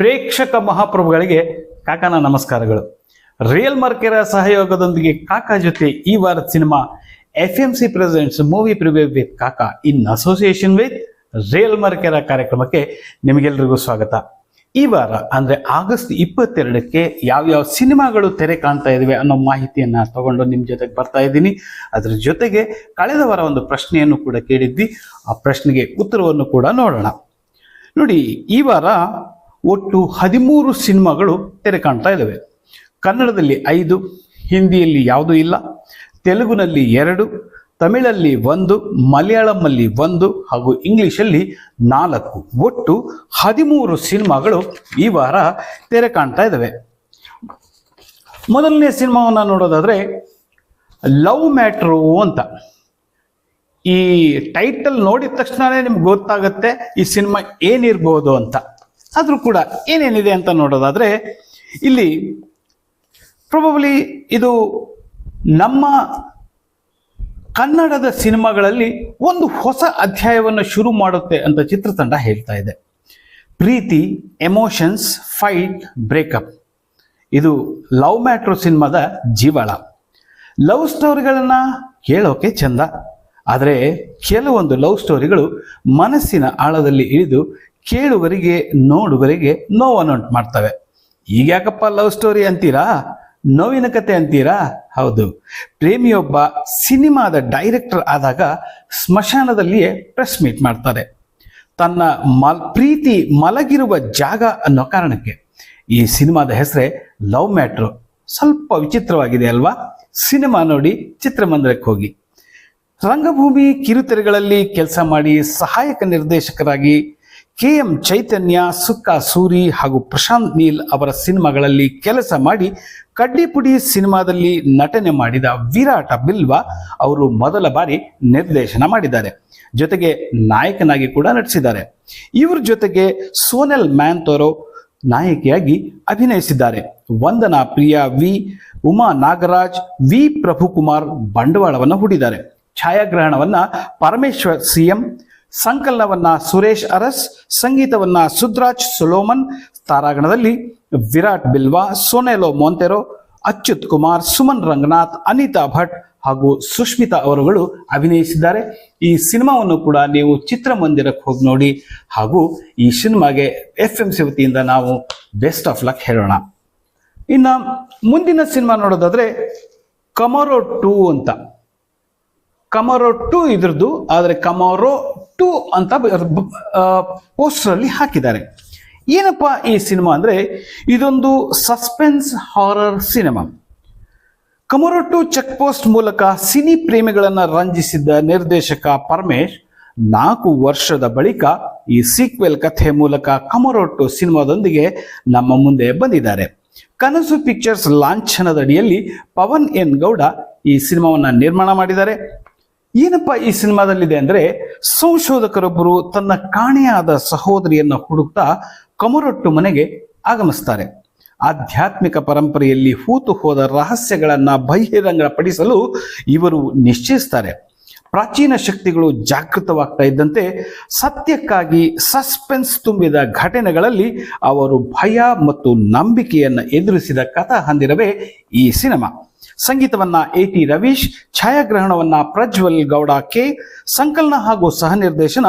ಪ್ರೇಕ್ಷಕ ಮಹಾಪ್ರಭುಗಳಿಗೆ ಕಾಕನ ನಮಸ್ಕಾರಗಳು. ರಿಯಲ್ ಮಾರ್ಕೆರ ಸಹಯೋಗದೊಂದಿಗೆ ಕಾಕಾ ಜೊತೆ ಈ ವಾರದ cinema F M C presents movie preview with Kaka in association with real marker ಕಾರ್ಯಕ್ರಮಕ್ಕೆ ನಿಮಗೆಲ್ರಿಗೂ ಸ್ವಾಗತ. ಈ ವಾರ, ಅಂದ್ರೆ ಆಗಸ್ಟ್ ಇಪ್ಪತ್ತೆರಡಕ್ಕೆ ಯಾವ್ಯಾವ ಸಿನಿಮಾಗಳು ತೆರೆ ಕಾಣ್ತಾ ಇದ್ದಾವೆ ಅನ್ನೋ ಮಾಹಿತಿಯನ್ನ ತಗೊಂಡು ನಿಮ್ಮ ಜೊತೆಗೆ ಬರ್ತಾ ಇದ್ದೀನಿ. ಅದ್ರ ಜೊತೆಗೆ ಕಳೆದ ವಾರ ಒಂದು ಪ್ರಶ್ನೆಯನ್ನು ಕೂಡ ಕೇಳಿದ್ವಿ. ಆ ಪ್ರಶ್ನೆಗೆ ಉತ್ತರವನ್ನು ಕೂಡ ನೋಡೋಣ. ನೋಡಿ, ಈ ವಾರ ಒಟ್ಟು ಹದಿಮೂರು ಸಿನಿಮಾಗಳು ತೆರೆ ಕಾಣ್ತಾ ಇದ್ದಾವೆ ಕನ್ನಡದಲ್ಲಿ ಐದು, ಹಿಂದಿಯಲ್ಲಿ ಯಾವುದೂ ಇಲ್ಲ. ತೆಲುಗುನಲ್ಲಿ ಎರಡು, ತಮಿಳಲ್ಲಿ ಒಂದು, ಮಲಯಾಳಂನಲ್ಲಿ ಒಂದು ಹಾಗೂ ಇಂಗ್ಲೀಷಲ್ಲಿ ನಾಲ್ಕು. ಒಟ್ಟು ಹದಿಮೂರು ಸಿನಿಮಾಗಳು ಈ ವಾರ ತೆರೆ ಕಾಣ್ತಾ ಇದ್ದಾವೆ ಮೊದಲನೇ ಸಿನಿಮಾವನ್ನು ನೋಡೋದಾದರೆ ಲವ್ ಮ್ಯಾಟ್ರು ಅಂತ. ಈ ಟೈಟಲ್ ನೋಡಿದ ತಕ್ಷಣವೇ ನಿಮ್ಗೆ ಗೊತ್ತಾಗುತ್ತೆ ಈ ಸಿನಿಮಾ ಏನಿರ್ಬೋದು ಅಂತ. ಆದರೂ ಕೂಡ ಏನೇನಿದೆ ಅಂತ ನೋಡೋದಾದರೆ, ಇಲ್ಲಿ ಪ್ರೊಬಬ್ಲಿ ಇದು ನಮ್ಮ ಕನ್ನಡದ ಸಿನಿಮಾಗಳಲ್ಲಿ ಒಂದು ಹೊಸ ಅಧ್ಯಾಯವನ್ನು ಶುರು ಮಾಡುತ್ತೆ ಅಂತ ಚಿತ್ರತಂಡ ಹೇಳ್ತಾ ಇದೆ. ಪ್ರೀತಿ ಎಮೋಷನ್ಸ್ ಫೈಟ್ ಬ್ರೇಕಪ್ ಇದು ಲವ್ ಮ್ಯಾಟ್ರೋ ಸಿನಿಮಾದ ಜೀವಾಳ. ಲವ್ ಸ್ಟೋರಿಗಳನ್ನು ಕೇಳೋಕೆ ಚಂದ. ಆದರೆ ಕೆಲವೊಂದು ಲವ್ ಸ್ಟೋರಿಗಳು ಮನಸ್ಸಿನ ಆಳದಲ್ಲಿ ಇಳಿದು ಕೇಳುವರಿಗೆ ನೋಡುವರಿಗೆ ನೋವನ್ನುಂಟು ಮಾಡ್ತವೆ. ಈಗ ಯಾಕಪ್ಪ ಲವ್ ಸ್ಟೋರಿ ಅಂತೀರಾ? ನೋವಿನ ಕತೆ ಅಂತೀರಾ? ಹೌದು. ಪ್ರೇಮಿಯೊಬ್ಬ ಸಿನಿಮಾದ ಡೈರೆಕ್ಟರ್ ಆದಾಗ ಸ್ಮಶಾನದಲ್ಲಿಯೇ ಪ್ರೆಸ್ ಮೀಟ್ ಮಾಡ್ತಾರೆ. ತನ್ನ ಮಲ್, ಪ್ರೀತಿ ಮಲಗಿರುವ ಜಾಗ ಅನ್ನೋ ಕಾರಣಕ್ಕೆ. ಈ ಸಿನಿಮಾದ ಹೆಸರೇ ಲವ್ ಮ್ಯಾಟ್ರು ಸ್ವಲ್ಪ ವಿಚಿತ್ರವಾಗಿದೆ ಅಲ್ವಾ? ಸಿನಿಮಾ ನೋಡಿ ಚಿತ್ರಮಂದಿರಕ್ಕೆ ಹೋಗಿ. ರಂಗಭೂಮಿ ಕಿರುತೆರೆಗಳಲ್ಲಿ ಕೆಲಸ ಮಾಡಿ ಸಹಾಯಕ ನಿರ್ದೇಶಕರಾಗಿ ಕೆ ಎಂ ಚೈತನ್ಯ, ಸುಕ್ಕ ಸೂರಿ ಹಾಗೂ ಪ್ರಶಾಂತ್ ನೀಲ್ ಅವರ ಸಿನಿಮಾಗಳಲ್ಲಿ ಕೆಲಸ ಮಾಡಿ ಕಡ್ಡಿಪುಡಿ ಸಿನಿಮಾದಲ್ಲಿ ನಟನೆ ಮಾಡಿದ ವಿರಾಟ ಬಿಲ್ವಾ ಅವರು ಮೊದಲ ಬಾರಿ ನಿರ್ದೇಶನ ಮಾಡಿದ್ದಾರೆ. ಜೊತೆಗೆ ನಾಯಕನಾಗಿ ಕೂಡ ನಟಿಸಿದ್ದಾರೆ. ಇವ್ರ ಜೊತೆಗೆ ಸೋನೆಲ್ ಮ್ಯಾನ್ತೋರೋ ನಾಯಕಿಯಾಗಿ ಅಭಿನಯಿಸಿದ್ದಾರೆ. ವಂದನಾ ಪ್ರಿಯಾ ವಿ, ಉಮಾ ನಾಗರಾಜ್, ವಿ ಪ್ರಭುಕುಮಾರ್ ಬಂಡವಾಳವನ್ನು ಹೂಡಿದ್ದಾರೆ. ಛಾಯಾಗ್ರಹಣವನ್ನು ಪರಮೇಶ್ವರ್ ಸಿಎಂ ಸಂಕಲನವನ್ನ ಸುರೇಶ್ ಅರಸ್, ಸಂಗೀತವನ್ನ ಸುದ್ರಾಜ್ ಸುಲೋಮನ್, ತಾರಾಗಣದಲ್ಲಿ ವಿರಾಟ್ ಬಿಲ್ವಾ, ಸೋನೆಲೋ ಮೊಂತೆರೋ, ಅಚ್ಯುತ್ ಕುಮಾರ್, ಸುಮನ್ ರಂಗನಾಥ್, ಅನಿತಾ ಭಟ್ ಹಾಗೂ ಸುಷ್ಮಿತಾ ಅವರುಗಳು ಅಭಿನಯಿಸಿದ್ದಾರೆ. ಈ ಸಿನಿಮಾವನ್ನು ಕೂಡ ನೀವು ಚಿತ್ರಮಂದಿರಕ್ಕೆ ಹೋಗಿ ನೋಡಿ ಹಾಗೂ ಈ ಸಿನಿಮಾಗೆ ಎಫ್ ಎಂ ಸಿ ವತಿಯಿಂದ ನಾವು ಬೆಸ್ಟ್ ಆಫ್ ಲಕ್ ಹೇಳೋಣ. ಇನ್ನ ಮುಂದಿನ ಸಿನಿಮಾ ನೋಡೋದಾದ್ರೆ ಕಮರೋ ಟೂ ಅಂತ. ಕಮರೋ ಟು ಇದ್ರದ್ದು, ಆದರೆ ಕಮರೋ ಟು ಅಂತ ಪೋಸ್ಟರ್ ಅಲ್ಲಿ ಹಾಕಿದ್ದಾರೆ. ಏನಪ್ಪ ಈ ಸಿನಿಮಾ ಅಂದ್ರೆ? ಇದೊಂದು suspense horror cinema. Kamarottu check post ಮೂಲಕ ಸಿನಿ ಪ್ರೇಮಿಗಳನ್ನ ರಂಜಿಸಿದ್ದ ನಿರ್ದೇಶಕ ಪರಮೇಶ್ ನಾಲ್ಕು ವರ್ಷದ ಬಳಿಕ ಈ ಸೀಕ್ವೆಲ್ ಕಥೆ ಮೂಲಕ ಕಮರೊಟ್ಟು ಸಿನಿಮಾದೊಂದಿಗೆ ನಮ್ಮ ಮುಂದೆ ಬಂದಿದ್ದಾರೆ. ಕನಸು ಪಿಕ್ಚರ್ಸ್ ಲಾಂಛನದಡಿಯಲ್ಲಿ ಪವನ್ ಎನ್ ಗೌಡ ಈ ಸಿನಿಮಾವನ್ನ ನಿರ್ಮಾಣ ಮಾಡಿದ್ದಾರೆ. ಏನಪ್ಪ ಈ ಸಿನಿಮಾದಲ್ಲಿದೆ ಅಂದ್ರೆ ಸಂಶೋಧಕರೊಬ್ಬರು ತನ್ನ ಕಾಣೆಯಾದ ಸಹೋದರಿಯನ್ನ ಹುಡುಕ್ತಾ ಕಮರೊಟ್ಟು ಮನೆಗೆ ಆಗಮಿಸ್ತಾರೆ. ಆಧ್ಯಾತ್ಮಿಕ ಪರಂಪರೆಯಲ್ಲಿ ಹೂತು ಹೋದ ರಹಸ್ಯಗಳನ್ನ ಬಹಿರಂಗಪಡಿಸಲು ಇವರು ನಿಶ್ಚಯಿಸ್ತಾರೆ. ಪ್ರಾಚೀನ ಶಕ್ತಿಗಳು ಜಾಗೃತವಾಗ್ತಾ ಇದ್ದಂತೆ ಸತ್ಯಕ್ಕಾಗಿ ಸಸ್ಪೆನ್ಸ್ ತುಂಬಿದ ಘಟನೆಗಳಲ್ಲಿ ಅವರು ಭಯ ಮತ್ತು ನಂಬಿಕೆಯನ್ನು ಎದುರಿಸಿದ ಕಥಾ ಹಂದಿರವೇ ಈ ಸಿನಿಮಾ. ಸಂಗೀತವನ್ನ ಎ ಟಿ ರವೀಶ್, ಛಾಯಾಗ್ರಹಣವನ್ನ ಪ್ರಜ್ವಲ್ ಗೌಡ ಕೆ, ಸಂಕಲನ ಹಾಗೂ ಸಹ ನಿರ್ದೇಶನ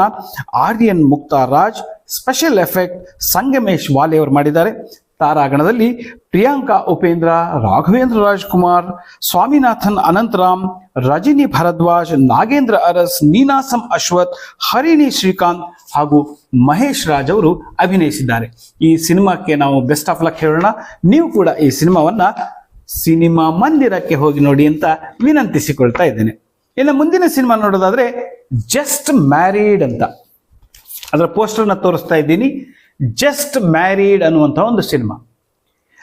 Aryan N Raj special effect Sangamesh Vale ಅವರು ಮಾಡಿದ್ದಾರೆ. ತಾರಾಗಣದಲ್ಲಿ ಪ್ರಿಯಾಂಕಾ ಉಪೇಂದ್ರ, ರಾಘವೇಂದ್ರ ರಾಜ್ಕುಮಾರ್, ಸ್ವಾಮಿನಾಥನ್ ಅನಂತರಾಮ್, ರಜನಿ ಭರದ್ವಾಜ್, ನಾಗೇಂದ್ರ ಅರಸ್, ನೀನಾಸಂ ಅಶ್ವಥ್, ಹರಿಣಿ ಶ್ರೀಕಾಂತ್ ಹಾಗೂ ಮಹೇಶ್ ರಾಜ್ ಅವರು ಅಭಿನಯಿಸಿದ್ದಾರೆ. ಈ ಸಿನಿಮಾಕ್ಕೆ ನಾವು ಬೆಸ್ಟ್ ಆಫ್ ಲಕ್ ಹೇಳೋಣ. ನೀವು ಕೂಡ ಈ ಸಿನಿಮಾವನ್ನ ಸಿನಿಮಾ ಮಂದಿರಕ್ಕೆ ಹೋಗಿ ನೋಡಿ ಅಂತ ವಿನಂತಿಸಿಕೊಳ್ತಾ ಇದ್ದೇನೆ. ಇನ್ನು ಮುಂದಿನ ಸಿನಿಮಾ ನೋಡೋದಾದ್ರೆ ಜಸ್ಟ್ ಮ್ಯಾರಿಡ್ ಅಂತ. ಅದರ ಪೋಸ್ಟರ್ನ ತೋರಿಸ್ತಾ ಇದ್ದೀನಿ. ಜಸ್ಟ್ ಮ್ಯಾರಿಡ್ ಅನ್ನುವಂಥ ಒಂದು ಸಿನಿಮಾ.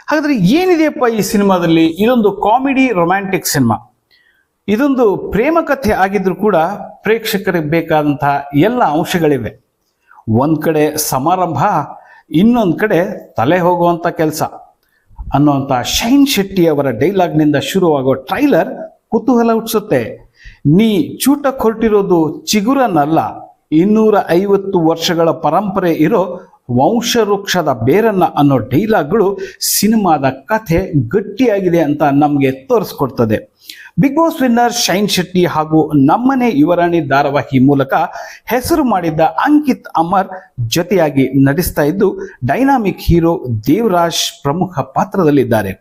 ಹಾಗಾದ್ರೆ ಏನಿದೆಯಪ್ಪ ಈ ಸಿನಿಮಾದಲ್ಲಿ? ಇದೊಂದು ಕಾಮಿಡಿ ರೊಮ್ಯಾಂಟಿಕ್ ಸಿನಿಮಾ. ಇದೊಂದು ಪ್ರೇಮ ಕಥೆ ಆಗಿದ್ರು ಕೂಡ ಪ್ರೇಕ್ಷಕರಿಗೆ ಬೇಕಾದಂತಹ ಎಲ್ಲ ಅಂಶಗಳಿವೆ. ಒಂದು ಕಡೆ ಸಮಾರಂಭ, ಇನ್ನೊಂದು ಕಡೆ ತಲೆ ಹೋಗುವಂಥ ಕೆಲಸ. ಅನ್ನುವಂಥ ಶೈನ್ ಶೆಟ್ಟಿ ಅವರ ಡೈಲಾಗ್ನಿಂದ ಶುರುವಾಗೋ ಟ್ರೈಲರ್ ಕುತೂಹಲ ಹುಟ್ಟಿಸುತ್ತೆ. ನೀ ಚೂಟ ಕೊರಟಿರೋದು ಚಿಗುರನಲ್ಲ, ಇನ್ನೂರ ಐವತ್ತು ವರ್ಷಗಳ ಪರಂಪರೆ ಇರೋ ವಂಶವೃಕ್ಷದ ಬೇರನ್ನ ಅನ್ನೋ ಡೈಲಾಗ್ಗಳು ಸಿನಿಮಾದ ಕಥೆ ಗಟ್ಟಿಯಾಗಿದೆ ಅಂತ ನಮಗೆ ತೋರಿಸ್ಕೊಡ್ತದೆ. Bigg Boss winner Shine Shetty ಹಾಗೂ ನಮ್ಮನೆ ಯುವರಾಣಿ ಧಾರಾವಾಹಿ ಮೂಲಕ ಹೆಸರು ಮಾಡಿದ್ದ ಅಂಕಿತ್ ಅಮರ್ ಜೊತೆಯಾಗಿ ನಟಿಸ್ತಾ ಇದ್ದು, ಡೈನಾಮಿಕ್ ಹೀರೋ ದೇವರಾಜ್ ಪ್ರಮುಖ ಪಾತ್ರದಲ್ಲಿದ್ದಾರೆ.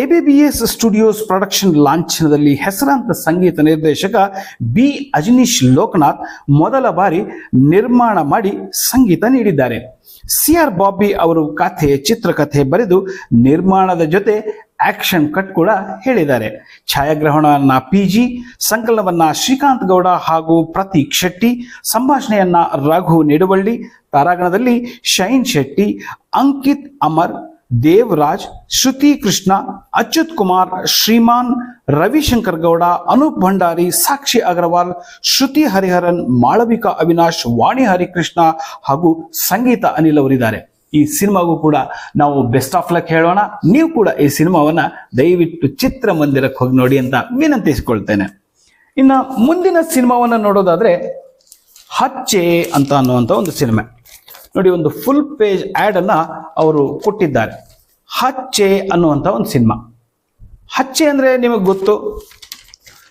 ಎಬಿಬಿಎಸ್ ಸ್ಟುಡಿಯೋಸ್ ಪ್ರೊಡಕ್ಷನ್ ಲಾಂಛನದಲ್ಲಿ ಹೆಸರಾಂತ ಸಂಗೀತ ನಿರ್ದೇಶಕ ಬಿ ಅಜನೀಶ್ ಲೋಕನಾಥ್ ಮೊದಲ ಬಾರಿ ನಿರ್ಮಾಣ ಮಾಡಿ ಸಂಗೀತ ನೀಡಿದ್ದಾರೆ. ಸಿ ಆರ್ ಬಾಬಿ ಅವರು ಕಥೆ, ಚಿತ್ರಕಥೆ ಬರೆದು ನಿರ್ಮಾಣದ ಜೊತೆ ಆಕ್ಷನ್ ಕಟ್ ಕೂಡ ಹೇಳಿದ್ದಾರೆ. ಛಾಯಾಗ್ರಹಣವನ್ನ ಪಿ ಜಿ, ಸಂಕಲನವನ್ನ ಶ್ರೀಕಾಂತ್ ಗೌಡ ಹಾಗೂ ಪ್ರತೀಕ್ ಶೆಟ್ಟಿ, ಸಂಭಾಷಣೆಯನ್ನ ರಘು ನಿಡುವಳ್ಳಿ, ತಾರಾಗಣದಲ್ಲಿ ಶೈನ್ ಶೆಟ್ಟಿ, ಅಂಕಿತ್ ಅಮರ್ ದೇವರಾಜ್, ಶ್ರುತಿ ಕೃಷ್ಣ, ಅಚ್ಯುತ್ ಕುಮಾರ್, ಶ್ರೀಮಾನ್ ರವಿಶಂಕರ್ ಗೌಡ, ಅನೂಪ್ ಭಂಡಾರಿ, ಸಾಕ್ಷಿ ಅಗರ್ವಾಲ್, ಶ್ರುತಿ ಹರಿಹರನ್, ಮಾಳವಿಕಾ ಅವಿನಾಶ್, ವಾಣಿ ಹರಿಕೃಷ್ಣ ಹಾಗೂ ಸಂಗೀತ ಅನಿಲ್ ಅವರಿದ್ದಾರೆ. ಈ ಸಿನಿಮಾಗೂ ಕೂಡ ನಾವು ಬೆಸ್ಟ್ ಆಫ್ ಲಕ್ ಹೇಳೋಣ. ನೀವು ಕೂಡ ಈ ಸಿನಿಮಾವನ್ನ ದಯವಿಟ್ಟು ಚಿತ್ರಮಂದಿರಕ್ಕೆ ಹೋಗಿ ನೋಡಿ ಅಂತ ವಿನಂತಿಸಿಕೊಳ್ತೇನೆ. ಇನ್ನು ಮುಂದಿನ ಸಿನಿಮಾವನ್ನ ನೋಡೋದಾದ್ರೆ ಹಚ್ಚೆ ಅಂತ ಅನ್ನುವಂಥ ಒಂದು ಸಿನಿಮಾ. ನೋಡಿ, ಒಂದು ಫುಲ್ ಪೇಜ್ ಆ್ಯಡ್ ಅನ್ನ ಅವರು ಕೊಟ್ಟಿದ್ದಾರೆ. ಹಚ್ಚೆ ಅನ್ನುವಂಥ ಒಂದು ಸಿನಿಮಾ. ಹಚ್ಚೆ ಅಂದ್ರೆ ನಿಮಗೆ ಗೊತ್ತು?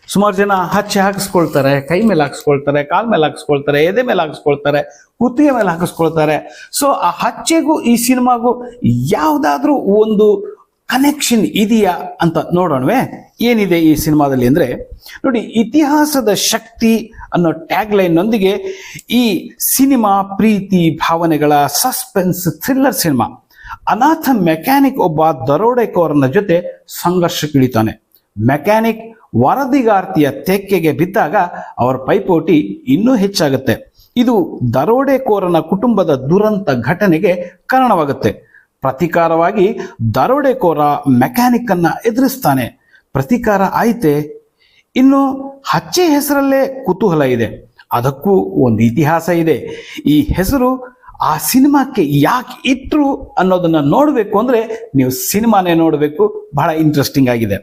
ಸುಮಾರು ಜನ ಹಚ್ಚೆ ಹಾಕಿಸ್ಕೊಳ್ತಾರೆ, ಕೈ ಮೇಲೆ ಹಾಕಿಸ್ಕೊಳ್ತಾರೆ, ಕಾಲ್ ಮೇಲೆ ಹಾಕಿಸ್ಕೊಳ್ತಾರೆ, ಎದೆ ಮೇಲೆ ಹಾಕಿಸ್ಕೊಳ್ತಾರೆ, ಕುತ್ತಿಗೆ ಮೇಲೆ ಹಾಕಿಸ್ಕೊಳ್ತಾರೆ. ಸೊ ಆ ಹಚ್ಚೆಗೂ ಈ ಸಿನಿಮಾಗೂ ಯಾವುದಾದ್ರೂ ಒಂದು ಕನೆಕ್ಷನ್ ಇದೆಯಾ ಅಂತ ನೋಡೋಣವೇ. ಏನಿದೆ ಈ ಸಿನಿಮಾದಲ್ಲಿ ಅಂದ್ರೆ, ನೋಡಿ, ಇತಿಹಾಸದ ಶಕ್ತಿ ಅನ್ನೋ ಟ್ಯಾಗ್ ಲೈನ್ನೊಂದಿಗೆ ಈ ಸಿನಿಮಾ ಪ್ರೀತಿ ಭಾವನೆಗಳ ಸಸ್ಪೆನ್ಸ್ ಥ್ರಿಲ್ಲರ್ ಸಿನಿಮಾ. ಅನಾಥ ಮೆಕ್ಯಾನಿಕ್ ಒಬ್ಬ ದರೋಡೆಕೋರನ ಜೊತೆ ಸಂಘರ್ಷಕ್ಕಿಳಿತಾನೆ. ಮೆಕ್ಯಾನಿಕ್ ವರದಿಗಾರ್ತಿಯ ತೆಕ್ಕೆಗೆ ಬಿದ್ದಾಗ ಅವರ ಪೈಪೋಟಿ ಇನ್ನೂ ಹೆಚ್ಚಾಗುತ್ತೆ. ಇದು ದರೋಡೆಕೋರನ ಕುಟುಂಬದ ದುರಂತ ಘಟನೆಗೆ ಕಾರಣವಾಗುತ್ತೆ. ಪ್ರತೀಕಾರವಾಗಿ ದರೋಡೆಕೋರ ಮೆಕ್ಯಾನಿಕ್ ಅನ್ನ ಎದುರಿಸ್ತಾನೆ. ಪ್ರತೀಕಾರ ಆಯ್ತೆ. ಇನ್ನು ಹಚ್ಚೆ ಹೆಸರಲ್ಲೇ ಕುತೂಹಲ ಇದೆ. ಅದಕ್ಕೂ ಒಂದು ಇತಿಹಾಸ ಇದೆ. ಈ ಹೆಸರು ಆ ಸಿನಿಮಾಕ್ಕೆ ಯಾಕೆ ಇಟ್ರು ಅನ್ನೋದನ್ನ ನೋಡಬೇಕು ಅಂದ್ರೆ ನೀವು ಸಿನಿಮಾನೇ ನೋಡಬೇಕು. ಬಹಳ ಇಂಟ್ರೆಸ್ಟಿಂಗ್ ಆಗಿದೆ.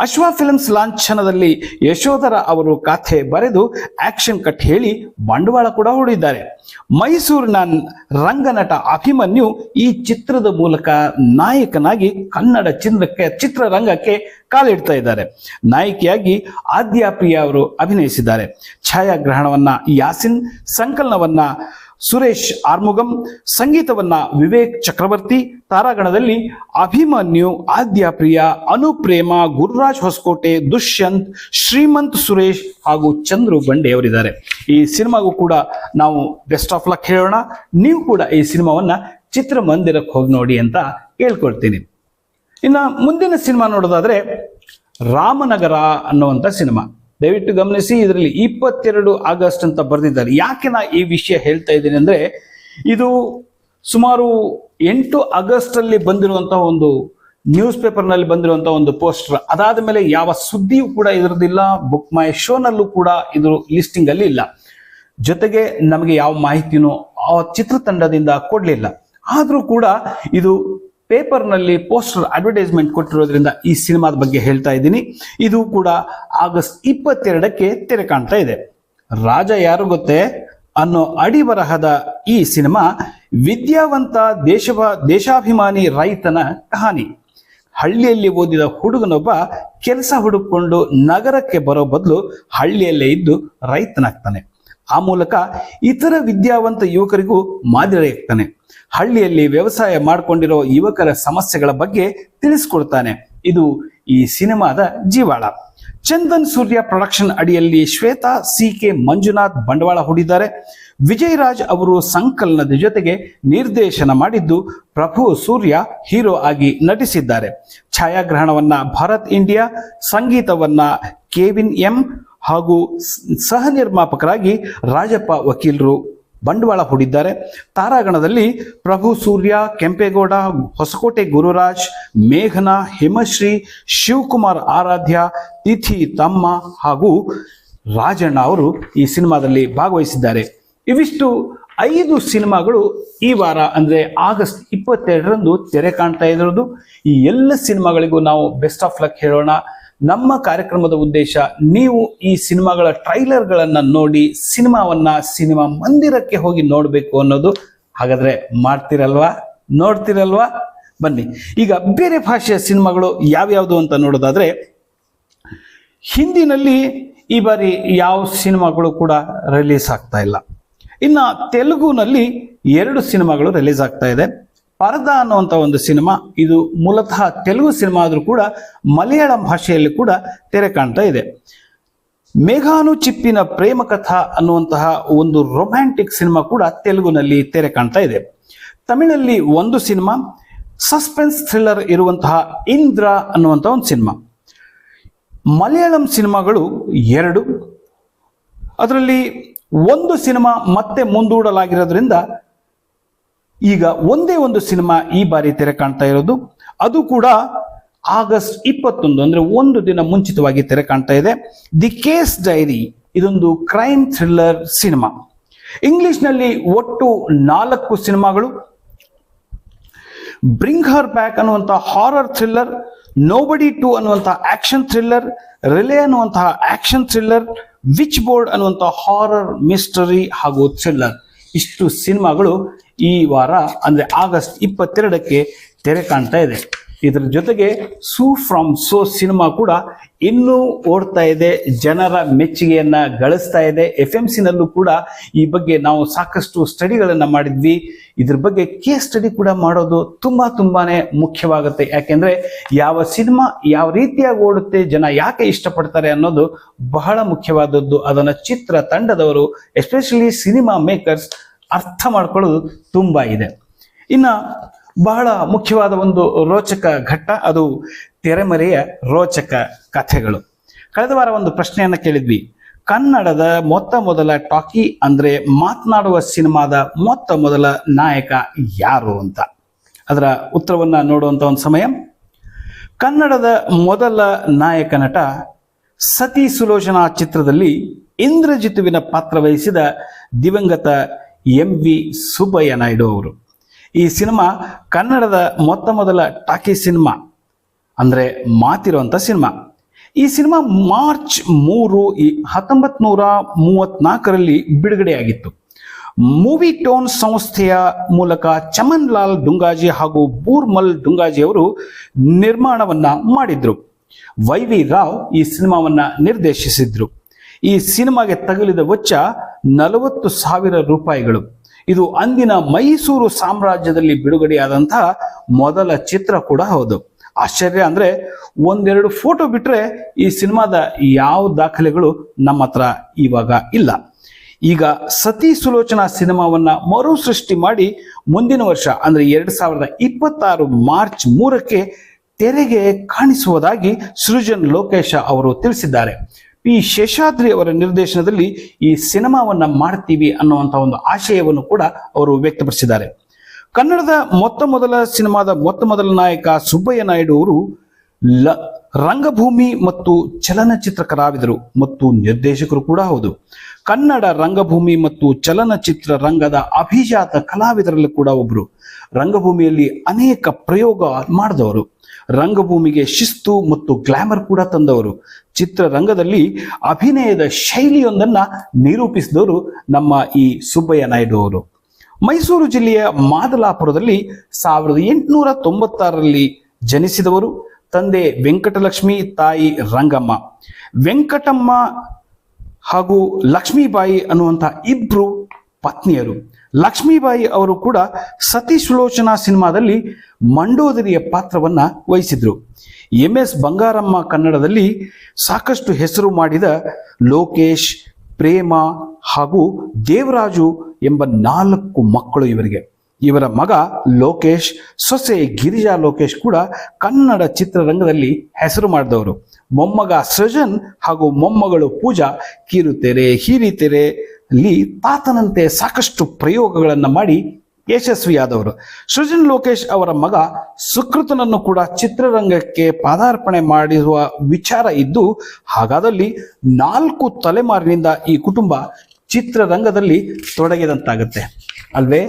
ಅಶ್ವ ಫಿಲ್ಮ್ಸ್ ಲಾಂಛನದಲ್ಲಿ ಯಶೋಧರ ಅವರು ಕಥೆ ಬರೆದು ಆಕ್ಷನ್ ಕಟ್ ಹೇಳಿ ಬಂಡವಾಳ ಕೂಡ ಹೂಡಿದ್ದಾರೆ. ಮೈಸೂರಿನ ರಂಗನಟ ಅಭಿಮನ್ಯು ಈ ಚಿತ್ರದ ಮೂಲಕ ನಾಯಕನಾಗಿ ಕನ್ನಡ ಚಿತ್ರಕ್ಕೆ, ಚಿತ್ರರಂಗಕ್ಕೆ ಕಾಲಿಡ್ತಾ ಇದ್ದಾರೆ. ನಾಯಕಿಯಾಗಿ ಆದ್ಯಾಪ್ರಿಯ ಅವರು ಅಭಿನಯಿಸಿದ್ದಾರೆ. ಛಾಯಾಗ್ರಹಣವನ್ನ ಯಾಸಿನ್, ಸಂಕಲನವನ್ನ ಸುರೇಶ್ ಆರ್ಮುಗಂ, ಸಂಗೀತವನ್ನ ವಿವೇಕ್ ಚಕ್ರವರ್ತಿ, ತಾರಾಗಣದಲ್ಲಿ ಅಭಿಮನ್ಯು ಆದ್ಯಪ್ರಿಯ ಅನುಪ್ರೇಮ, ಗುರುರಾಜ್ ಹೊಸಕೋಟೆ, ದುಷ್ಯಂತ್, ಶ್ರೀಮಂತ್ ಸುರೇಶ್ ಹಾಗೂ ಚಂದ್ರು ಬಂಡೆ ಅವರಿದ್ದಾರೆ. ಈ ಸಿನಿಮಾಗೂ ಕೂಡ ನಾವು ಬೆಸ್ಟ್ ಆಫ್ ಲಕ್ ಹೇಳೋಣ. ನೀವು ಕೂಡ ಈ ಸಿನಿಮಾವನ್ನ ಚಿತ್ರಮಂದಿರಕ್ಕೆ ಹೋಗಿ ನೋಡಿ ಅಂತ ಹೇಳ್ಕೊಳ್ತೀನಿ. ಇನ್ನ ಮುಂದಿನ ಸಿನಿಮಾ ನೋಡೋದಾದ್ರೆ ರಾಮನಗರ ಅನ್ನುವಂಥ ಸಿನಿಮಾ. ದಯವಿಟ್ಟು ಗಮನಿಸಿ, ಇದರಲ್ಲಿ ಇಪ್ಪತ್ತೆರಡು ಆಗಸ್ಟ್ ಅಂತ ಬರೆದಿದ್ದಾರೆ. ಯಾಕೆ ನಾ ಈ ವಿಷಯ ಹೇಳ್ತಾ ಇದ್ದೀನಿ ಅಂದ್ರೆ, ಇದು ಸುಮಾರು ಎಂಟು ಆಗಸ್ಟ್ ಅಲ್ಲಿ ಬಂದಿರುವಂತಹ ಒಂದು ನ್ಯೂಸ್ ಪೇಪರ್ನಲ್ಲಿ ಬಂದಿರುವಂತಹ ಒಂದು ಪೋಸ್ಟರ್. ಅದಾದ ಮೇಲೆ ಯಾವ ಸುದ್ದಿಯೂ ಕೂಡ ಇದರದಿಲ್ಲ ಬುಕ್ ಮೈ ಶೋನಲ್ಲೂ ಕೂಡ ಇದು ಲಿಸ್ಟಿಂಗ್ ಅಲ್ಲಿ ಇಲ್ಲ. ಜೊತೆಗೆ ನಮಗೆ ಯಾವ ಮಾಹಿತಿನೂ ಆ ಚಿತ್ರತಂಡದಿಂದ ಕೊಡಲಿಲ್ಲ. ಆದರೂ ಕೂಡ ಇದು ಪೇಪರ್ನಲ್ಲಿ ಪೋಸ್ಟರ್ ಅಡ್ವರ್ಟೈಸ್ಮೆಂಟ್ ಕೊಟ್ಟಿರೋದ್ರಿಂದ ಈ ಸಿನಿಮಾದ ಬಗ್ಗೆ ಹೇಳ್ತಾ ಇದ್ದೀನಿ. ಇದು ಕೂಡ ಆಗಸ್ಟ್ ಇಪ್ಪತ್ತೆರಡಕ್ಕೆ ತೆರೆ ಕಾಣ್ತಾ ಇದೆ. ರಾಜ ಯಾರು ಗೊತ್ತೇ? ಅನ್ನೋ ಅಡಿಬರಹದ ಈ ಸಿನಿಮಾ ವಿದ್ಯಾವಂತ ದೇಶ ದೇಶಾಭಿಮಾನಿ ರೈತನ ಕಹಾನಿ. ಹಳ್ಳಿಯಲ್ಲಿ ಓದಿದ ಹುಡುಗನೊಬ್ಬ ಕೆಲಸ ಹುಡುಕೊಂಡು ನಗರಕ್ಕೆ ಬರೋ ಬದಲು ಹಳ್ಳಿಯಲ್ಲೇ ಇದ್ದು ರೈತನಾಗ್ತಾನೆ. ಆ ಮೂಲಕ ಇತರ ವಿದ್ಯಾವಂತ ಯುವಕರಿಗೂ ಮಾದರಿಯಾಗ್ತಾನೆ ಹಳ್ಳಿಯಲ್ಲಿ ವ್ಯವಸಾಯ ಮಾಡಿಕೊಂಡಿರೋ ಯುವಕರ ಸಮಸ್ಯೆಗಳ ಬಗ್ಗೆ ತಿಳಿಸ್ಕೊಡ್ತಾನೆ. ಇದು ಈ ಸಿನಿಮಾದ ಜೀವಾಳ. ಚಂದನ್ ಸೂರ್ಯ ಪ್ರೊಡಕ್ಷನ್ ಅಡಿಯಲ್ಲಿ ಶ್ವೇತಾ, ಸಿ ಕೆ ಮಂಜುನಾಥ್ ಬಂಡವಾಳ ಹೂಡಿದ್ದಾರೆ. ವಿಜಯರಾಜ್ ಅವರು ಸಂಕಲನದ ಜೊತೆಗೆ ನಿರ್ದೇಶನ ಮಾಡಿದ್ದು ಪ್ರಭು ಸೂರ್ಯ ಹೀರೋ ಆಗಿ ನಟಿಸಿದ್ದಾರೆ. ಛಾಯಾಗ್ರಹಣವನ್ನ ಭಾರತ್ ಇಂಡಿಯಾ, ಸಂಗೀತವನ್ನ ಕೆವಿನ್ ಎಂ ಹಾಗೂ ಸಹ ನಿರ್ಮಾಪಕರಾಗಿ ರಾಜಪ್ಪ ವಕೀಲರು ಬಂಡವಾಳ ಹೂಡಿದ್ದಾರೆ. ತಾರಾಗಣದಲ್ಲಿ ಪ್ರಭು ಸೂರ್ಯ, ಕೆಂಪೇಗೌಡ, ಹೊಸಕೋಟೆ ಗುರುರಾಜ್, ಮೇಘನಾ, ಹಿಮಶ್ರೀ, ಶಿವಕುಮಾರ್ ಆರಾಧ್ಯ, ತಿಥಿ ತಮ್ಮ ಹಾಗೂ ರಾಜಣ್ಣ ಅವರು ಈ ಸಿನಿಮಾದಲ್ಲಿ ಭಾಗವಹಿಸಿದ್ದಾರೆ. ಇವಿಷ್ಟು ಐದು ಸಿನಿಮಾಗಳು ಈ ವಾರ ಅಂದ್ರೆ ಆಗಸ್ಟ್ ಇಪ್ಪತ್ತೆರಡರಂದು ತೆರೆ ಕಾಣ್ತಾ ಇರೋದು. ಈ ಎಲ್ಲ ಸಿನಿಮಾಗಳಿಗೂ ನಾವು ಬೆಸ್ಟ್ ಆಫ್ ಲಕ್ ಹೇಳೋಣ. ನಮ್ಮ ಕಾರ್ಯಕ್ರಮದ ಉದ್ದೇಶ ನೀವು ಈ ಸಿನಿಮಾಗಳ ಟ್ರೈಲರ್ಗಳನ್ನು ನೋಡಿ ಸಿನಿಮಾವನ್ನ ಸಿನಿಮಾ ಮಂದಿರಕ್ಕೆ ಹೋಗಿ ನೋಡಬೇಕು ಅನ್ನೋದು. ಹಾಗಾದ್ರೆ ಮಾಡ್ತಿರಲ್ವಾ? ನೋಡ್ತಿರಲ್ವಾ? ಬನ್ನಿ. ಈಗ ಬೇರೆ ಭಾಷೆಯ ಸಿನಿಮಾಗಳು ಯಾವ್ಯಾವುದು ಅಂತ ನೋಡೋದಾದ್ರೆ, ಹಿಂದಿನಲ್ಲಿ ಈ ಬಾರಿ ಯಾವ ಸಿನಿಮಾಗಳು ಕೂಡ ರಿಲೀಸ್ ಆಗ್ತಾ ಇಲ್ಲ. ಇನ್ನ ತೆಲುಗುನಲ್ಲಿ ಎರಡು ಸಿನಿಮಾಗಳು ರಿಲೀಸ್ ಆಗ್ತಾ ಇದೆ. ಪರದಾ ಅನ್ನುವಂಥ ಒಂದು ಸಿನಿಮಾ. ಇದು ಮೂಲತಃ ತೆಲುಗು ಸಿನಿಮಾ ಆದರೂ ಕೂಡ ಮಲಯಾಳಂ ಭಾಷೆಯಲ್ಲಿ ಕೂಡ ತೆರೆ ಕಾಣ್ತಾ ಇದೆ. ಮೇಘಾನು ಚಿಪ್ಪಿನ ಪ್ರೇಮ ಕಥಾ ಅನ್ನುವಂತಹ ಒಂದು ರೊಮ್ಯಾಂಟಿಕ್ ಸಿನಿಮಾ ಕೂಡ ತೆಲುಗುನಲ್ಲಿ ತೆರೆ ಕಾಣ್ತಾ ಇದೆ. ತಮಿಳಲ್ಲಿ ಒಂದು ಸಿನಿಮಾ ಸಸ್ಪೆನ್ಸ್ ಥ್ರಿಲ್ಲರ್ ಇರುವಂತಹ ಇಂದ್ರ ಅನ್ನುವಂಥ ಒಂದು ಸಿನಿಮಾ. ಮಲಯಾಳಂ ಸಿನಿಮಾಗಳು ಎರಡು. ಅದರಲ್ಲಿ ಒಂದು ಸಿನಿಮಾ ಮತ್ತೆ ಮುಂದೂಡಲಾಗಿರೋದ್ರಿಂದ ಈಗ ಒಂದೇ ಒಂದು ಸಿನಿಮಾ ಈ ಬಾರಿ ತೆರೆ ಕಾಣ್ತಾ ಇರೋದು. ಅದು ಕೂಡ ಆಗಸ್ಟ್ ಇಪ್ಪತ್ತೊಂದು, ಅಂದ್ರೆ ಒಂದು ದಿನ ಮುಂಚಿತವಾಗಿ ತೆರೆ ಕಾಣ್ತಾ ಇದೆ. ದಿ ಕೇಸ್ ಡೈರಿ ಇದೊಂದು ಕ್ರೈಮ್ ಥ್ರಿಲ್ಲರ್ ಸಿನಿಮಾ. ಇಂಗ್ಲಿಷ್ನಲ್ಲಿ ಒಟ್ಟು ನಾಲ್ಕು ಸಿನಿಮಾಗಳು. ಬ್ರಿಂಗ್ ಹರ್ ಬ್ಯಾಕ್ ಅನ್ನುವಂಥ ಹಾರರ್ ಥ್ರಿಲ್ಲರ್ ನೋಬಡಿ ಟು ಅನ್ನುವಂಥ ಆಕ್ಷನ್ ಥ್ರಿಲ್ಲರ್ ರಿಲೇ ಅನ್ನುವಂತಹ ಆಕ್ಷನ್ ಥ್ರಿಲ್ಲರ್ ವಿಚ್ ಬೋರ್ಡ್ ಅನ್ನುವಂಥ ಹಾರರ್ ಮಿಸ್ಟರಿ ಹಾಗೂ ಥ್ರಿಲ್ಲರ್ ಇಷ್ಟು ಸಿನಿಮಾಗಳು ಈ ವಾರ, ಅಂದ್ರೆ ಆಗಸ್ಟ್ ಇಪ್ಪತ್ತೆರಡಕ್ಕೆ ತೆರೆ ಕಾಣ್ತಾ ಇದೆ. ಇದರ ಜೊತೆಗೆ ಸೂ ಫ್ರಮ್ ಸೋ ಸಿನಿಮಾ ಕೂಡ ಇನ್ನೂ ಓಡ್ತಾ ಇದೆ, ಜನರ ಮೆಚ್ಚುಗೆಯನ್ನು ಗಳಿಸ್ತಾ ಇದೆ. ಎಫ್ ಎಂ ಸಿನಲ್ಲೂ ಕೂಡ ಈ ಬಗ್ಗೆ ನಾವು ಸಾಕಷ್ಟು ಸ್ಟಡಿಗಳನ್ನು ಮಾಡಿದ್ವಿ. ಇದ್ರ ಬಗ್ಗೆ ಕೇಸ್ ಸ್ಟಡಿ ಕೂಡ ಮಾಡೋದು ತುಂಬಾ ತುಂಬಾನೇ ಮುಖ್ಯವಾಗುತ್ತೆ. ಯಾಕೆಂದ್ರೆ ಯಾವ ಸಿನಿಮಾ ಯಾವ ರೀತಿಯಾಗಿ ಓಡುತ್ತೆ, ಜನ ಯಾಕೆ ಇಷ್ಟಪಡ್ತಾರೆ ಅನ್ನೋದು ಬಹಳ ಮುಖ್ಯವಾದದ್ದು. ಅದನ್ನ ಚಿತ್ರ ತಂಡದವರು, ಎಸ್ಪೆಷಲಿ ಸಿನಿಮಾ ಮೇಕರ್ಸ್ ಅರ್ಥ ಮಾಡ್ಕೊಳ್ಳೋದು ತುಂಬ ಇದೆ. ಇನ್ನ ಬಹಳ ಮುಖ್ಯವಾದ ಒಂದು ರೋಚಕ ಘಟ್ಟ ಅದು ತೆರೆಮರೆಯ ರೋಚಕ ಕಥೆಗಳು. ಕಳೆದ ವಾರ ಒಂದು ಪ್ರಶ್ನೆಯನ್ನ ಕೇಳಿದ್ವಿ. ಕನ್ನಡದ ಮೊತ್ತ ಮೊದಲ ಟಾಕಿ ಅಂದ್ರೆ ಮಾತನಾಡುವ ಸಿನಿಮಾದ ಮೊತ್ತ ಮೊದಲ ನಾಯಕ ಯಾರು ಅಂತ. ಅದರ ಉತ್ತರವನ್ನ ನೋಡುವಂಥ ಒಂದು ಸಮಯ. ಕನ್ನಡದ ಮೊದಲ ನಾಯಕ ನಟ ಸತಿ ಸುಲೋಚನಾ ಚಿತ್ರದಲ್ಲಿ ಇಂದ್ರಜಿತುವಿನ ಪಾತ್ರ ವಹಿಸಿದ ದಿವಂಗತ ಎಂ ವಿ ಸುಬ್ಬಯ್ಯ ನಾಯ್ಡು ಅವರು. ಈ ಸಿನಿಮಾ ಕನ್ನಡದ ಮೊತ್ತ ಮೊದಲ ಟಾಕಿ ಸಿನಿಮಾ, ಅಂದರೆ ಮಾತಿರುವಂಥ ಸಿನಿಮಾ. ಈ ಸಿನಿಮಾ ಮಾರ್ಚ್ ಮೂರು ಈ ಹತ್ತೊಂಬತ್ ನೂರ ಮೂವತ್ನಾಲ್ಕರಲ್ಲಿ ಬಿಡುಗಡೆಯಾಗಿತ್ತು. ಮೂವಿ ಟೋನ್ ಸಂಸ್ಥೆಯ ಮೂಲಕ ಚಮನ್ ಲಾಲ್ ಡುಂಗಾಜಿ ಹಾಗೂ ಬೂರ್ಮಲ್ ಡುಂಗಾಜಿ ಅವರು ನಿರ್ಮಾಣವನ್ನ ಮಾಡಿದ್ರು. ವೈ ವಿ ರಾವ್ ಈ ಸಿನಿಮಾವನ್ನ ನಿರ್ದೇಶಿಸಿದ್ರು. ಈ ಸಿನಿಮಾಗೆ ತಗುಲಿದ ವೆಚ್ಚ ನಲವತ್ತು ಸಾವಿರ ರೂಪಾಯಿಗಳು. ಇದು ಅಂದಿನ ಮೈಸೂರು ಸಾಮ್ರಾಜ್ಯದಲ್ಲಿ ಬಿಡುಗಡೆಯಾದಂತಹ ಮೊದಲ ಚಿತ್ರ ಕೂಡ ಹೌದು. ಆಶ್ಚರ್ಯ ಅಂದ್ರೆ ಒಂದೆರಡು ಫೋಟೋ ಬಿಟ್ರೆ ಈ ಸಿನಿಮಾದ ಯಾವ ದಾಖಲೆಗಳು ನಮ್ಮ ಹತ್ರ ಇವಾಗ ಇಲ್ಲ. ಈಗ ಸತಿ ಸುಲೋಚನಾ ಸಿನಿಮಾವನ್ನ ಮರು ಸೃಷ್ಟಿ ಮಾಡಿ ಮುಂದಿನ ವರ್ಷ ಅಂದ್ರೆ ಎರಡ್ ಸಾವಿರದ ಇಪ್ಪತ್ತಾರು ಮಾರ್ಚ್ ಮೂರಕ್ಕೆ ತೆರೆಗೆ ಕಾಣಿಸುವುದಾಗಿ ಸೃಜನ್ ಲೋಕೇಶ ಅವರು ತಿಳಿಸಿದ್ದಾರೆ. ಪಿ ಶೇಷಾದ್ರಿ ಅವರ ನಿರ್ದೇಶನದಲ್ಲಿ ಈ ಸಿನಿಮಾವನ್ನ ಮಾಡ್ತೀವಿ ಅನ್ನುವಂಥ ಒಂದು ಆಶಯವನ್ನು ಕೂಡ ಅವರು ವ್ಯಕ್ತಪಡಿಸಿದ್ದಾರೆ. ಕನ್ನಡದ ಮೊತ್ತ ಮೊದಲ ಸಿನಿಮಾದ ಮೊತ್ತ ಮೊದಲ ನಾಯಕ ಸುಬ್ಬಯ್ಯ ನಾಯ್ಡು ಅವರು ಲ, ರಂಗಭೂಮಿ ಮತ್ತು ಚಲನಚಿತ್ರ ಕಲಾವಿದರು ಮತ್ತು ನಿರ್ದೇಶಕರು ಕೂಡ ಹೌದು. ಕನ್ನಡ ರಂಗಭೂಮಿ ಮತ್ತು ಚಲನಚಿತ್ರ ರಂಗದ ಅಭಿಜಾತ ಕಲಾವಿದರಲ್ಲಿ ಕೂಡ ಒಬ್ಬರು ರಂಗಭೂಮಿಯಲ್ಲಿ ಅನೇಕ ಪ್ರಯೋಗ ಮಾಡಿದವರು. ರಂಗಭೂಮಿಗೆ ಶಿಸ್ತು ಮತ್ತು ಗ್ಲಾಮರ್ ಕೂಡ ತಂದವರು. ಚಿತ್ರರಂಗದಲ್ಲಿ ಅಭಿನಯದ ಶೈಲಿಯೊಂದನ್ನ ನಿರೂಪಿಸಿದವರು ನಮ್ಮ ಈ ಸುಬ್ಬಯ್ಯ ನಾಯ್ಡು ಅವರು. ಮೈಸೂರು ಜಿಲ್ಲೆಯ ಮಾದಲಾಪುರದಲ್ಲಿ ಸಾವಿರದ ಎಂಟುನೂರ ತೊಂಬತ್ತಾರರಲ್ಲಿ ಜನಿಸಿದವರು ತಂದೆ ವೆಂಕಟಲಕ್ಷ್ಮಿ, ತಾಯಿ ರಂಗಮ್ಮ. ವೆಂಕಟಮ್ಮ ಹಾಗೂ ಲಕ್ಷ್ಮೀಬಾಯಿ ಅನ್ನುವಂಥ ಇಬ್ರು ಪತ್ನಿಯರು. ಲಕ್ಷ್ಮೀಬಾಯಿ ಅವರು ಕೂಡ ಸತಿ ಸುಲೋಚನಾ ಸಿನಿಮಾದಲ್ಲಿ ಮಂಡೋದರಿಯ ಪಾತ್ರವನ್ನ ವಹಿಸಿದ್ರು. ಎಂ ಎಸ್ ಬಂಗಾರಮ್ಮ ಕನ್ನಡದಲ್ಲಿ ಸಾಕಷ್ಟು ಹೆಸರು ಮಾಡಿದ ಲೋಕೇಶ್, ಪ್ರೇಮ ಹಾಗೂ ದೇವರಾಜು ಎಂಬ ನಾಲ್ಕು ಮಕ್ಕಳು ಇವರಿಗೆ. ಇವರ ಮಗ ಲೋಕೇಶ್, ಸೊಸೆ ಗಿರಿಜಾ ಲೋಕೇಶ್ ಕೂಡ ಕನ್ನಡ ಚಿತ್ರರಂಗದಲ್ಲಿ ಹೆಸರು ಮಾಡಿದವರು. ಮೊಮ್ಮಗ ಸೃಜನ್ ಹಾಗೂ ಮೊಮ್ಮಗಳು ಪೂಜಾ ಕಿರುತೆರೆ ಹೀರಿತೆರೆ ಅಲ್ಲಿ ತಾತನಂತೆ ಸಾಕಷ್ಟು ಪ್ರಯೋಗಗಳನ್ನು ಮಾಡಿ ಯಶಸ್ವಿಯಾದವರು. ಸೃಜನ್ ಲೋಕೇಶ್ ಅವರ ಮಗ ಸುಕೃತನನ್ನು ಕೂಡ ಚಿತ್ರರಂಗಕ್ಕೆ ಪಾದಾರ್ಪಣೆ ಮಾಡಿರುವ ವಿಚಾರ ಇದ್ದು, ಹಾಗಾದಲ್ಲಿ ನಾಲ್ಕು ತಲೆಮಾರಿನಿಂದ ಈ ಕುಟುಂಬ ಚಿತ್ರರಂಗದಲ್ಲಿ ತೊಡಗಿದಂತಾಗುತ್ತೆ. ಅಲ್ವೇ?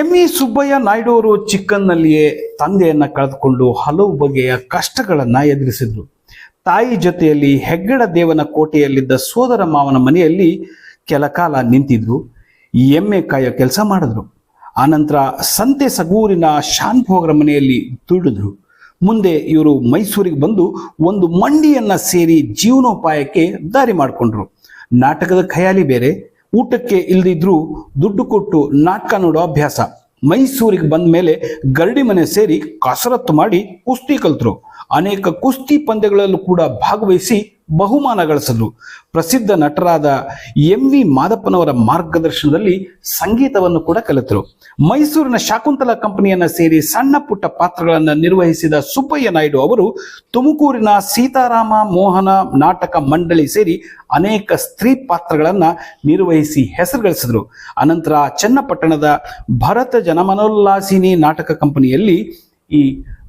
ಎಂ ಇ ಸುಬ್ಬಯ್ಯ ನಾಯ್ಡು ಅವರು ಚಿಕ್ಕನ್ನಲ್ಲಿಯೇ ತಂದೆಯನ್ನ ಕಳೆದುಕೊಂಡು ಹಲವು ಬಗೆಯ ಕಷ್ಟಗಳನ್ನು ಎದುರಿಸಿದ್ರು. ತಾಯಿ ಜೊತೆಯಲ್ಲಿ ಹೆಗ್ಗಡ ದೇವನ ಕೋಟೆಯಲ್ಲಿದ್ದ ಸೋದರ ಮಾವನ ಮನೆಯಲ್ಲಿ ಕೆಲ ಕಾಲ ನಿಂತಿದ್ರು. ಎಮ್ಮೆ ಕಾಯೋ ಕೆಲಸ ಮಾಡಿದ್ರು. ಆನಂತರ ಸಂತೆ ಸಗೂರಿನ ಶಾನ್ ಭೋಗರ ಮನೆಯಲ್ಲಿ ದುಡಿದ್ರು. ಮುಂದೆ ಇವರು ಮೈಸೂರಿಗೆ ಬಂದು ಒಂದು ಮಂಡಿಯನ್ನ ಸೇರಿ ಜೀವನೋಪಾಯಕ್ಕೆ ದಾರಿ ಮಾಡಿಕೊಂಡ್ರು. ನಾಟಕದ ಖಯಾಲಿ ಬೇರೆ, ಊಟಕ್ಕೆ ಇಲ್ದಿದ್ರು ದುಡ್ಡು ಕೊಟ್ಟು ನಾಟಕ ನೋಡೋ ಅಭ್ಯಾಸ. ಮೈಸೂರಿಗೆ ಬಂದ ಮೇಲೆ ಗರಡಿ ಮನೆ ಸೇರಿ ಕಸರತ್ತು ಮಾಡಿ ಕುಸ್ತಿ ಕಲ್ತರು. ಅನೇಕ ಕುಸ್ತಿ ಪಂದ್ಯಗಳಲ್ಲೂ ಕೂಡ ಭಾಗವಹಿಸಿ ಬಹುಮಾನ ಗಳಿಸಿದ್ರು ಪ್ರಸಿದ್ಧ ನಟರಾದ ಎಂ ವಿ ಮಾದಪ್ಪನವರ ಮಾರ್ಗದರ್ಶನದಲ್ಲಿ ಸಂಗೀತವನ್ನು ಕೂಡ ಕಲಿತರು. ಮೈಸೂರಿನ ಶಾಕುಂತಲಾ ಕಂಪನಿಯನ್ನ ಸೇರಿ ಸಣ್ಣ ಪುಟ್ಟ ಪಾತ್ರಗಳನ್ನು ನಿರ್ವಹಿಸಿದ ಸುಬ್ಬಯ್ಯ ನಾಯ್ಡು ಅವರು ತುಮಕೂರಿನ ಸೀತಾರಾಮ ಮೋಹನ ನಾಟಕ ಮಂಡಳಿ ಸೇರಿ ಅನೇಕ ಸ್ತ್ರೀ ಪಾತ್ರಗಳನ್ನು ನಿರ್ವಹಿಸಿ ಹೆಸರು ಗಳಿಸಿದರು. ಅನಂತರ ಚನ್ನಪಟ್ಟಣದ ಭರತ ಜನಮನೋಲ್ಲಾಸಿನಿ ನಾಟಕ ಕಂಪನಿಯಲ್ಲಿ ಈ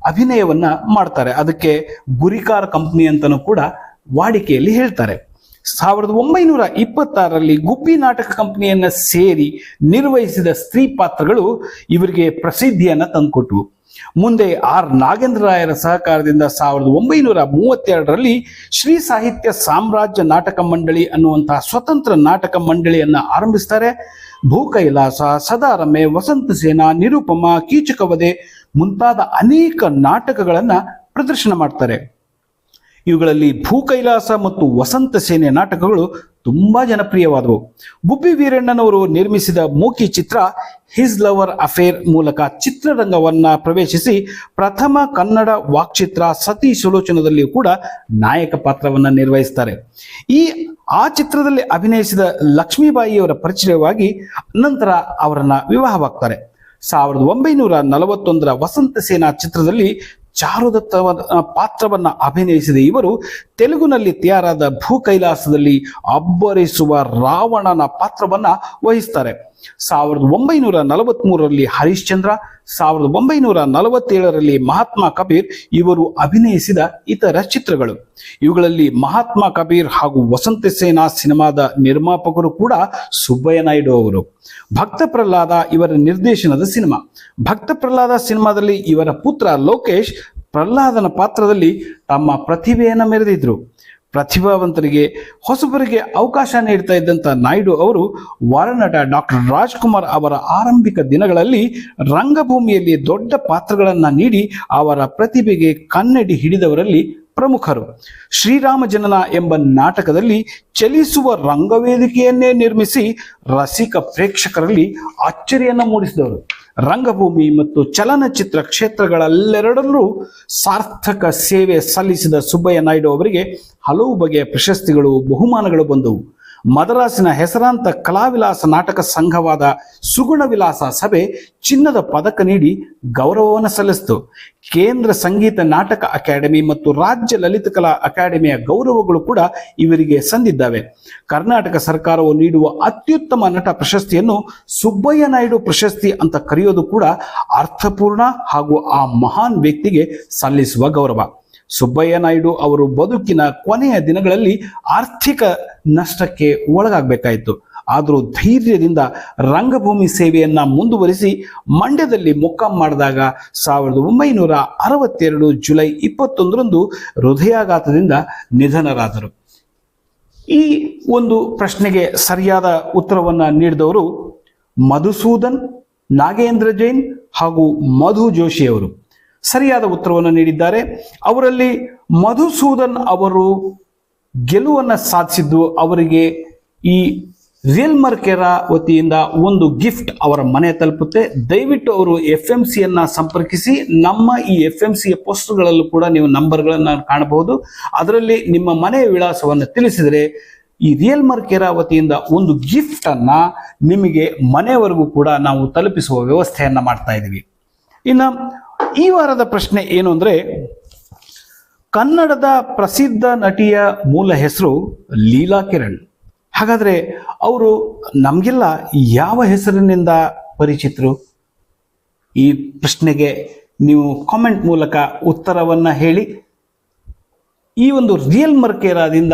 ಅಭಿನಯವನ್ನ ಮಾಡ್ತಾರೆ. ಅದಕ್ಕೆ ಗುರಿಕಾರ ಕಂಪ್ನಿ ಅಂತಲೂ ಕೂಡ ವಾಡಿಕೆಯಲ್ಲಿ ಹೇಳ್ತಾರೆ. ಸಾವಿರದ ಒಂಬೈನೂರ ಇಪ್ಪತ್ತಾರರಲ್ಲಿ ಗುಬ್ಬಿ ನಾಟಕ ಕಂಪನಿಯನ್ನ ಸೇರಿ ನಿರ್ವಹಿಸಿದ ಸ್ತ್ರೀ ಪಾತ್ರಗಳು ಇವರಿಗೆ ಪ್ರಸಿದ್ಧಿಯನ್ನ ತಂದುಕೊಟ್ಟವು ಮುಂದೆ ಆರ್ ನಾಗೇಂದ್ರ ರಾಯರ ಸಹಕಾರದಿಂದ ಸಾವಿರದ ಒಂಬೈನೂರ ಮೂವತ್ತೆರಡರಲ್ಲಿ ಶ್ರೀ ಸಾಹಿತ್ಯ ಸಾಮ್ರಾಜ್ಯ ನಾಟಕ ಮಂಡಳಿ ಅನ್ನುವಂತಹ ಸ್ವತಂತ್ರ ನಾಟಕ ಮಂಡಳಿಯನ್ನ ಆರಂಭಿಸ್ತಾರೆ. ಭೂಕೈಲಾಸ ಸದಾರಮೆ, ವಸಂತ ಸೇನಾ, ನಿರುಪಮ ಕೀಚಕವಧೆ ಮುಂತಾದ ಅನೇಕ ನಾಟಕಗಳನ್ನು ಪ್ರದರ್ಶನ ಮಾಡ್ತಾರೆ. ಇವುಗಳಲ್ಲಿ ಭೂಕೈಲಾಸ ಮತ್ತು ವಸಂತ ಸೇನೆ ನಾಟಕಗಳು ತುಂಬಾ ಜನಪ್ರಿಯವಾದವು. ಗುಬ್ಬಿ ವೀರಣ್ಣನವರು ನಿರ್ಮಿಸಿದ ಮೂಕಿ ಚಿತ್ರ ಹಿಸ್ ಲವರ್ ಅಫೇರ್ ಮೂಲಕ ಚಿತ್ರರಂಗವನ್ನ ಪ್ರವೇಶಿಸಿ ಪ್ರಥಮ ಕನ್ನಡ ವಾಕ್ಚಿತ್ರ ಸತಿ ಸುಲೋಚನದಲ್ಲಿ ಕೂಡ ನಾಯಕ ಪಾತ್ರವನ್ನ ನಿರ್ವಹಿಸ್ತಾರೆ. ಈ, ಆ ಚಿತ್ರದಲ್ಲಿ ಅಭಿನಯಿಸಿದ ಲಕ್ಷ್ಮೀಬಾಯಿಯವರ ಪರಿಚಯವಾಗಿ ನಂತರ ಅವರನ್ನ ವಿವಾಹವಾಗ್ತಾರೆ. ಸಾವಿರದ ಒಂಬೈನೂರ ನಲವತ್ತೊಂದರ ವಸಂತ ಸೇನಾ ಚಿತ್ರದಲ್ಲಿ ಚಾರುದತ್ತ ಪಾತ್ರವನ್ನ ಅಭಿನಯಿಸಿದ ಇವರು ತೆಲುಗುನಲ್ಲಿ ತಯಾರಾದ ಭೂ ಕೈಲಾಸದಲ್ಲಿ ಅಬ್ಬರಿಸುವ ರಾವಣನ ಪಾತ್ರವನ್ನ ವಹಿಸ್ತಾರೆ. ಸಾವಿರದ ಒಂಬೈನೂರ ನಲವತ್ಮೂರರಲ್ಲಿ ಹರಿಶ್ಚಂದ್ರ, ಸಾವಿರದ ಒಂಬೈನೂರ ನಲವತ್ತೇಳರಲ್ಲಿ ಮಹಾತ್ಮ ಕಬೀರ್ ಇವರು ಅಭಿನಯಿಸಿದ ಇತರ ಚಿತ್ರಗಳು. ಇವುಗಳಲ್ಲಿ ಮಹಾತ್ಮ ಕಬೀರ್ ಹಾಗೂ ವಸಂತ ಸೇನಾ ಸಿನಿಮಾದ ನಿರ್ಮಾಪಕರು ಕೂಡ ಸುಬ್ಬಯ್ಯ ನಾಯ್ಡು ಅವರು. ಭಕ್ತ ಪ್ರಹ್ಲಾದ ಇವರ ನಿರ್ದೇಶನದ ಸಿನಿಮಾ. ಭಕ್ತ ಪ್ರಹ್ಲಾದ ಸಿನಿಮಾದಲ್ಲಿ ಇವರ ಪುತ್ರ ಲೋಕೇಶ್ ಪ್ರಹ್ಲಾದನ ಪಾತ್ರದಲ್ಲಿ ತಮ್ಮ ಪ್ರತಿಭೆಯನ್ನು ಮೆರೆದಿದ್ರು. ಪ್ರತಿಭಾವಂತರಿಗೆ, ಹೊಸಬರಿಗೆ ಅವಕಾಶ ನೀಡ್ತಾ ಇದ್ದಂಥ ನಾಯ್ಡು ಅವರು ವಾರನಟ ಡಾಕ್ಟರ್ ರಾಜ್ಕುಮಾರ್ ಅವರ ಆರಂಭಿಕ ದಿನಗಳಲ್ಲಿ ರಂಗಭೂಮಿಯಲ್ಲಿ ದೊಡ್ಡ ಪಾತ್ರಗಳನ್ನು ನೀಡಿ ಅವರ ಪ್ರತಿಭೆಗೆ ಕನ್ನಡಿ ಹಿಡಿದವರಲ್ಲಿ ಪ್ರಮುಖರು. ಶ್ರೀರಾಮ ಜನನ ಎಂಬ ನಾಟಕದಲ್ಲಿ ಚಲಿಸುವ ರಂಗವೇದಿಕೆಯನ್ನೇ ನಿರ್ಮಿಸಿ ರಸಿಕ ಪ್ರೇಕ್ಷಕರಲ್ಲಿ ಅಚ್ಚರಿಯನ್ನು ಮೂಡಿಸಿದವರು. ರಂಗಭೂಮಿ ಮತ್ತು ಚಲನಚಿತ್ರ ಕ್ಷೇತ್ರಗಳೆಲ್ಲೆರಡರಲ್ಲೂ ಸಾರ್ಥಕ ಸೇವೆ ಸಲ್ಲಿಸಿದ ಸುಬ್ಬಯ್ಯ ನಾಯ್ಡು ಅವರಿಗೆ ಹಲವು ಬಗೆಯ ಪ್ರಶಸ್ತಿಗಳು, ಬಹುಮಾನಗಳು ಬಂದವು. ಮದರಾಸಿನ ಹೆಸರಾಂತ ಕಲಾವಿಲಾಸ ನಾಟಕ ಸಂಘವಾದ ಸುಗುಣ ವಿಲಾಸ ಸಭೆ ಚಿನ್ನದ ಪದಕ ನೀಡಿ ಗೌರವವನ್ನು ಸಲ್ಲಿಸಿತು. ಕೇಂದ್ರ ಸಂಗೀತ ನಾಟಕ ಅಕಾಡೆಮಿ ಮತ್ತು ರಾಜ್ಯ ಲಲಿತ ಕಲಾ ಅಕಾಡೆಮಿಯ ಗೌರವಗಳು ಕೂಡ ಇವರಿಗೆ ಸಂದಿದ್ದಾವೆ. ಕರ್ನಾಟಕ ಸರ್ಕಾರವು ನೀಡುವ ಅತ್ಯುತ್ತಮ ನಟ ಪ್ರಶಸ್ತಿಯನ್ನು ಸುಬ್ಬಯ್ಯ ನಾಯ್ಡು ಪ್ರಶಸ್ತಿ ಅಂತ ಕರೆಯೋದು ಕೂಡ ಅರ್ಥಪೂರ್ಣ ಹಾಗೂ ಆ ಮಹಾನ್ ವ್ಯಕ್ತಿಗೆ ಸಲ್ಲಿಸುವ ಗೌರವ. ಸುಬ್ಬಯ್ಯ ನಾಯ್ಡು ಅವರು ಬದುಕಿನ ಕೊನೆಯ ದಿನಗಳಲ್ಲಿ ಆರ್ಥಿಕ ನಷ್ಟಕ್ಕೆ ಒಳಗಾಗಬೇಕಾಯಿತು. ಆದರೂ ಧೈರ್ಯದಿಂದ ರಂಗಭೂಮಿ ಸೇವೆಯನ್ನ ಮುಂದುವರಿಸಿ ಮಂಡ್ಯದಲ್ಲಿ ಮೊಕ್ಕಾಂ ಮಾಡಿದಾಗ ಸಾವಿರದ ಒಂಬೈನೂರ ಅರವತ್ತೆರಡು ಜುಲೈ ಇಪ್ಪತ್ತೊಂದರಂದು ಹೃದಯಾಘಾತದಿಂದ ನಿಧನರಾದರು. ಈ ಒಂದು ಪ್ರಶ್ನೆಗೆ ಸರಿಯಾದ ಉತ್ತರವನ್ನು ನೀಡಿದವರು ಮಧುಸೂದನ್, ನಾಗೇಂದ್ರ ಜೈನ್ ಹಾಗೂ ಮಧು ಜೋಶಿ ಅವರು. ಸರಿಯಾದ ಉತ್ತರವನ್ನು ನೀಡಿದ್ದಾರೆ. ಅವರಲ್ಲಿ ಮಧುಸೂದನ್ ಅವರು ಗೆಲುವನ್ನು ಸಾಧಿಸಿದ್ದು ಅವರಿಗೆ ಈ ರಿಯಲ್ ಮರ್ಕೆರ ವತಿಯಿಂದ ಒಂದು ಗಿಫ್ಟ್ ಅವರ ಮನೆ ತಲುಪುತ್ತೆ. ದಯವಿಟ್ಟು ಅವರು ಎಫ್ ಎಂ ಸಿಯನ್ನು ಸಂಪರ್ಕಿಸಿ, ನಮ್ಮ ಈ ಎಫ್ ಎಂ ಸಿಯ ಪೋಸ್ಟ್ಗಳಲ್ಲೂ ಕೂಡ ನೀವು ನಂಬರ್ಗಳನ್ನು ಕಾಣಬಹುದು. ಅದರಲ್ಲಿ ನಿಮ್ಮ ಮನೆಯ ವಿಳಾಸವನ್ನು ತಿಳಿಸಿದರೆ ಈ ರಿಯಲ್ ಮರ್ಕೆರ ವತಿಯಿಂದ ಒಂದು ಗಿಫ್ಟ್ ಅನ್ನ ನಿಮಗೆ ಮನೆಯವರೆಗೂ ಕೂಡ ನಾವು ತಲುಪಿಸುವ ವ್ಯವಸ್ಥೆಯನ್ನು ಮಾಡ್ತಾ ಇದ್ದೀವಿ. ಇನ್ನು ಈ ವಾರದ ಪ್ರಶ್ನೆ ಏನು ಅಂದ್ರೆ, ಕನ್ನಡದ ಪ್ರಸಿದ್ಧ ನಟಿಯ ಮೂಲ ಹೆಸರು ಲೀಲಾ ಕಿರಣ್. ಹಾಗಾದ್ರೆ ಅವರು ನಮಗೆಲ್ಲ ಯಾವ ಹೆಸರಿನಿಂದ ಪರಿಚಿತರು? ಈ ಪ್ರಶ್ನೆಗೆ ನೀವು ಕಾಮೆಂಟ್ ಮೂಲಕ ಉತ್ತರವನ್ನು ಹೇಳಿ. ಈ ಒಂದು ರಿಯಲ್ ಮರ್ಕೇರಾದಿಂದ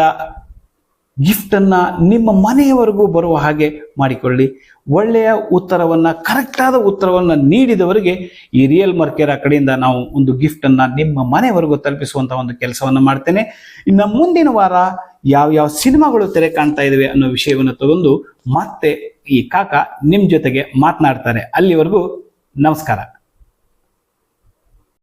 ಗಿಫ್ಟನ್ನ ನಿಮ್ಮ ಮನೆಯವರೆಗೂ ಬರುವ ಹಾಗೆ ಮಾಡಿಕೊಳ್ಳಿ. ಒಳ್ಳೆಯ ಉತ್ತರವನ್ನು ಕರೆಕ್ಟಾದ ಉತ್ತರವನ್ನು ನೀಡಿದವರಿಗೆ ಈ ರಿಯಲ್ ಮರ್ಕೇರ ಕಡೆಯಿಂದ ನಾವು ಒಂದು ಗಿಫ್ಟನ್ನು ನಿಮ್ಮ ಮನೆಯವರೆಗೂ ತಲುಪಿಸುವಂಥ ಒಂದು ಕೆಲಸವನ್ನು ಮಾಡ್ತೇನೆ. ಇನ್ನು ಮುಂದಿನ ವಾರ ಯಾವ ಯಾವ ಸಿನಿಮಾಗಳು ತೆರೆ ಕಾಣ್ತಾ ಇದಾವೆ ಅನ್ನೋ ವಿಷಯವನ್ನು ತಗೊಂಡು ಮತ್ತೆ ಈ ಕಾಕ ನಿಮ್ಮ ಜೊತೆಗೆ ಮಾತನಾಡ್ತಾರೆ. ಅಲ್ಲಿವರೆಗೂ ನಮಸ್ಕಾರ.